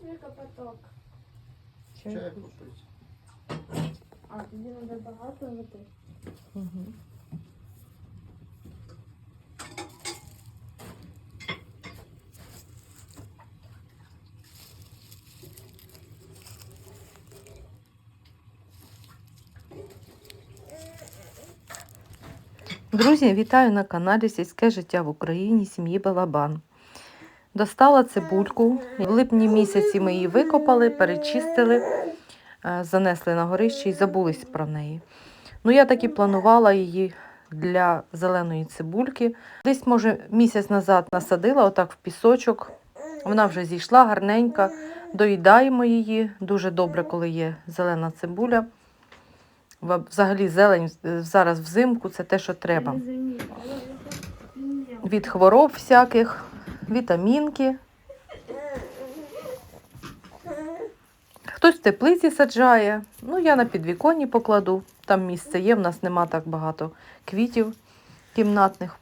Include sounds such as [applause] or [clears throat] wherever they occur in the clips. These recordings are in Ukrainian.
твій капоток? Чай попить. А, тобі треба багато води. Угу. Друзі, вітаю на каналі Сільське життя в Україні сім'ї Балабан. Достала цибульку. В липні місяці ми її викопали, перечистили, е, занесли на горище і забулись про неї. Ну, я так і планувала її для зеленої цибульки. Десь, може, місяць назад насадила отак в пісочок. Вона вже зійшла гарненька. Доїдаємо її. Дуже добре, коли є зелена цибуля. Взагалі, зелень е, зараз взимку це те, що треба. Від хвороб всяких, вітамінки. Хтось в теплиці саджає. Ну, я на підвіконні покладу. Там місце є, в нас нема так багато квітів кімнатних.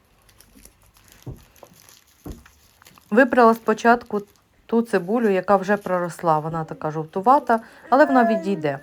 Вибрала спочатку ту цибулю, яка вже проросла. Вона така жовтувата, але вона відійде.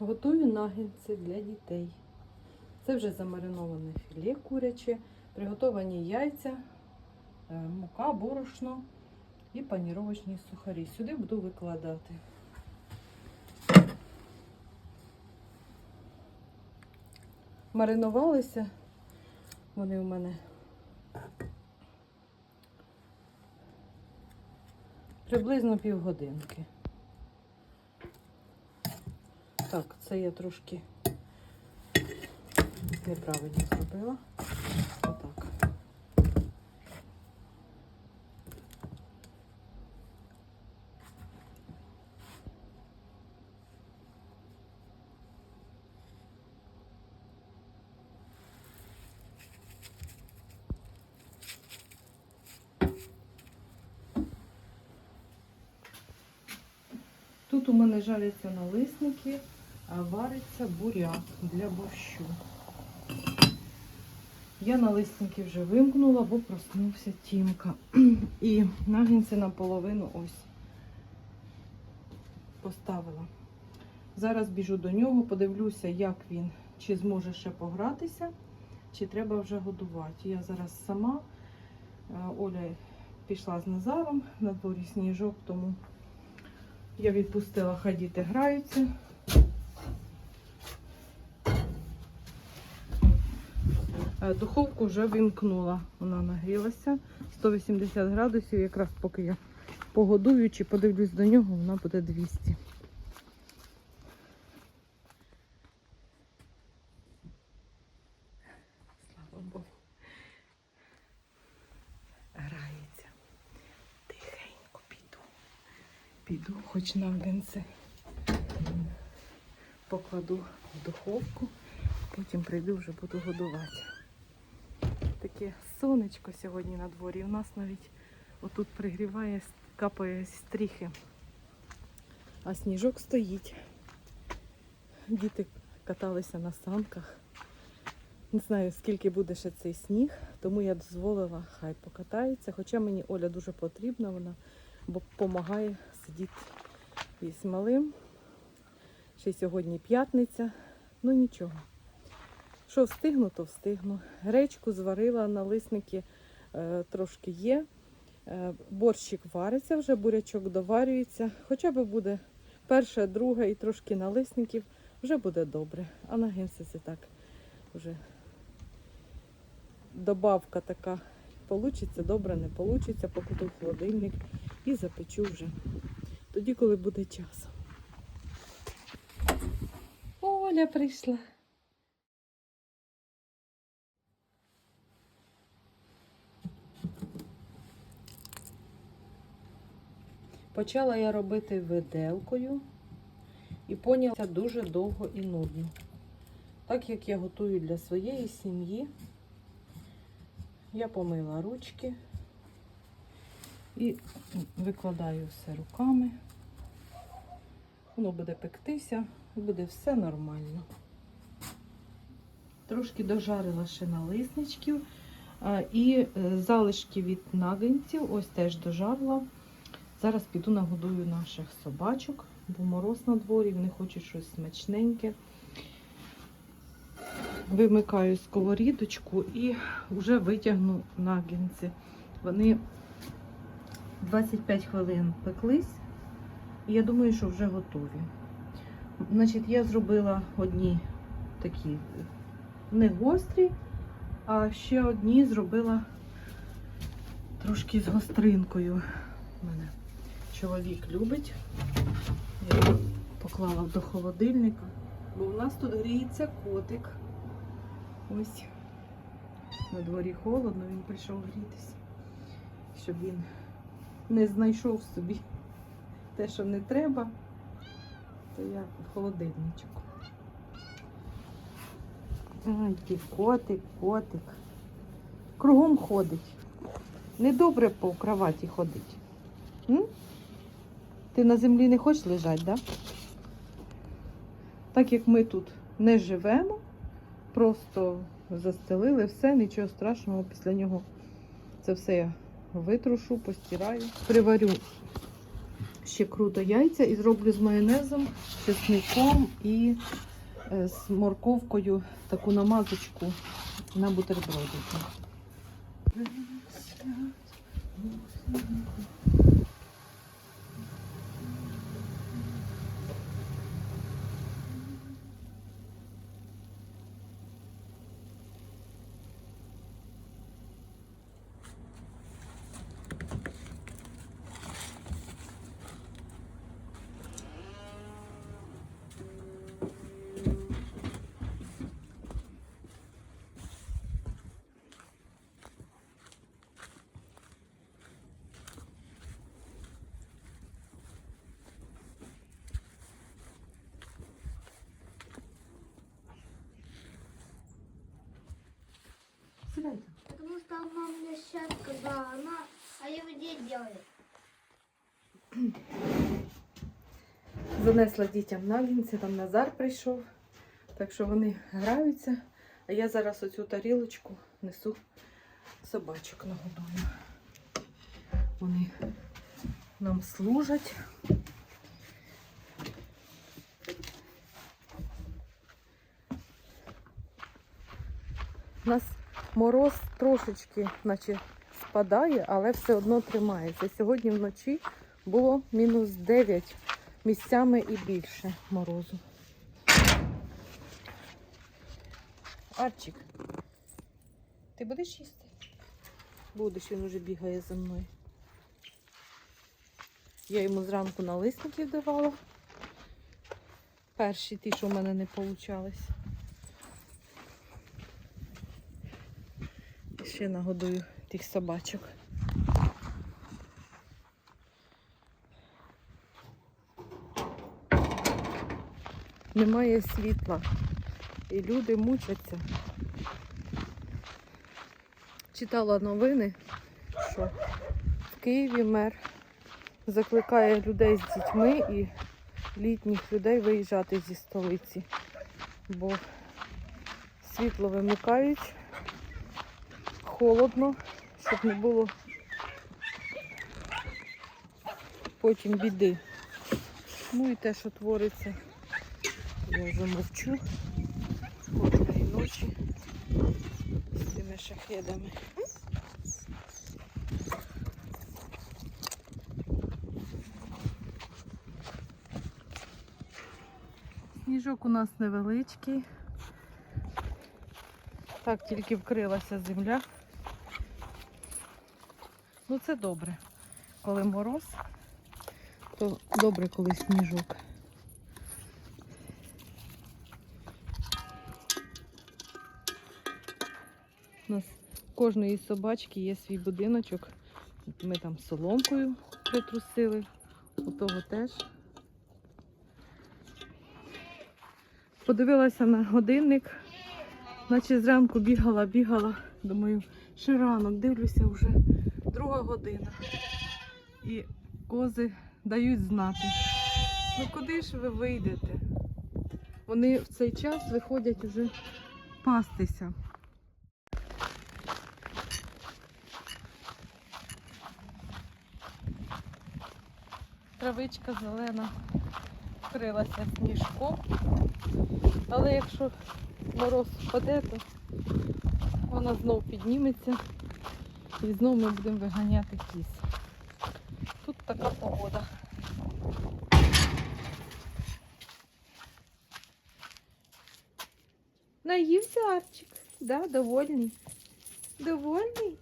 Готую нагінці для дітей. Це вже замариноване філе куряче, приготовані яйця, е, мука, борошно і паніровочні сухарі. Сюди буду викладати. Маринувалися вони у мене приблизно півгодинки. Так, це я трошки неправильно зробила. Отак. Тут у мене жаряться налисники, вариться буряк для борщу. Я налисники вже вимкнула, бо проснувся Тімка. [clears throat] І нагінці наполовину ось поставила. Зараз біжу до нього, подивлюся, як він, чи зможе ще погратися, чи треба вже годувати. Я зараз сама. Е, Оля пішла з Назаром, на дворі сніжок, тому я відпустила, хай діти граються. Духовку вже вимкнула, вона нагрілася 180 градусів, якраз поки я погодую чи подивлюсь до нього, вона буде 200. Слава Богу. Грається. Тихенько Піду Піду, хоч на генце. Покладу в духовку, потім прийду вже буду годувати. Таке сонечко сьогодні на дворі. У нас навіть отут пригріває, капає стріхи. А сніжок стоїть. Діти каталися на санках. Не знаю, скільки буде ще цей сніг, тому я дозволила, хай покатається. Хоча мені Оля дуже потрібна, вона допомагає сидіти із малим. Ще сьогодні п'ятниця. Ну нічого. Що встигну, то встигну. Гречку зварила, налисники е, трошки є. Е, борщик вариться вже, бурячок доварюється. Хоча б буде перше, друге і трошки налисників, вже буде добре. А на генсі так вже добавка така. Получиться добре, не получиться, покладу в холодильник і запечу вже. Тоді, коли буде час. Оля прийшла. Почала я робити виделкою і поняла дуже довго і нудно. Так як я готую для своєї сім'ї, я помила ручки і викладаю все руками. Воно буде пектися, буде все нормально. Трошки дожарила ще налисничків і е, залишки від нагинців, ось теж дожарила. Зараз піду нагодую наших собачок, бо мороз на дворі, вони хочуть щось смачненьке. Вимикаю сковорідочку і вже витягну нагінці. Вони 25 хвилин пеклись, і я думаю, що вже готові. Значить, я зробила одні такі не гострі, а ще одні зробила трошки з гостринкою. Мене чоловік любить. Я поклала до холодильника, бо у нас тут гріється котик. Ось на дворі холодно, він прийшов грітися, щоб він не знайшов собі те, що не треба, то я в холодильничок. Ай, ти котик, котик. Кругом ходить. Недобре по кроваті ходить. М? Ти на землі не хочеш лежати, да? Так як ми тут не живемо, просто застелили все, нічого страшного після нього. Це все я витрушу, постираю. Приварю ще круто яйця і зроблю з майонезом, чесником і е, з морковкою таку намазочку на бутербродики. Сідайте. Потому что мама мне сейчас сказала, она, а я где делаю? Занесла дітям нагінці, там Назар прийшов. Так що вони граються. А я зараз оцю тарілочку несу собачок нагодую. Вони нам служать. У нас мороз трошечки, наче спадає, але все одно тримається. Сьогодні вночі було мінус 9 місцями і більше морозу. Арчик, ти будеш їсти? Будеш, він уже бігає за мною. Я йому зранку налисників давала. Перші ті, що в мене не получались. ще нагодую тих собачок. Немає світла. І люди мучаться. Читала новини, що в Києві мер закликає людей з дітьми і літніх людей виїжджати зі столиці, бо світло вимикають, холодно, щоб не було потім біди. Ну і те, що твориться, я вже мовчу кожної ночі з цими шахедами. Сніжок у нас невеличкий. Так, тільки вкрилася земля. Ну це добре. Коли мороз, то добре, коли сніжок. У нас у кожної собачки є свій будиночок. Ми там соломкою притрусили, у того теж. Подивилася на годинник, наче зранку бігала, бігала. Думаю, ще ранок, дивлюся вже друга година. І кози дають знати. Ну куди ж ви вийдете? Вони в цей час виходять вже пастися. Травичка зелена вкрилася сніжком. Але якщо мороз впаде, то вона знов підніметься і знов ми будемо виганяти кіс. Тут така погода. Наївся Арчик, да, довольний. Довольний.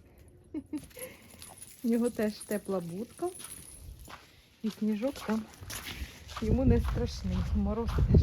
У нього теж тепла будка. І сніжок там йому не страшний. Мороз теж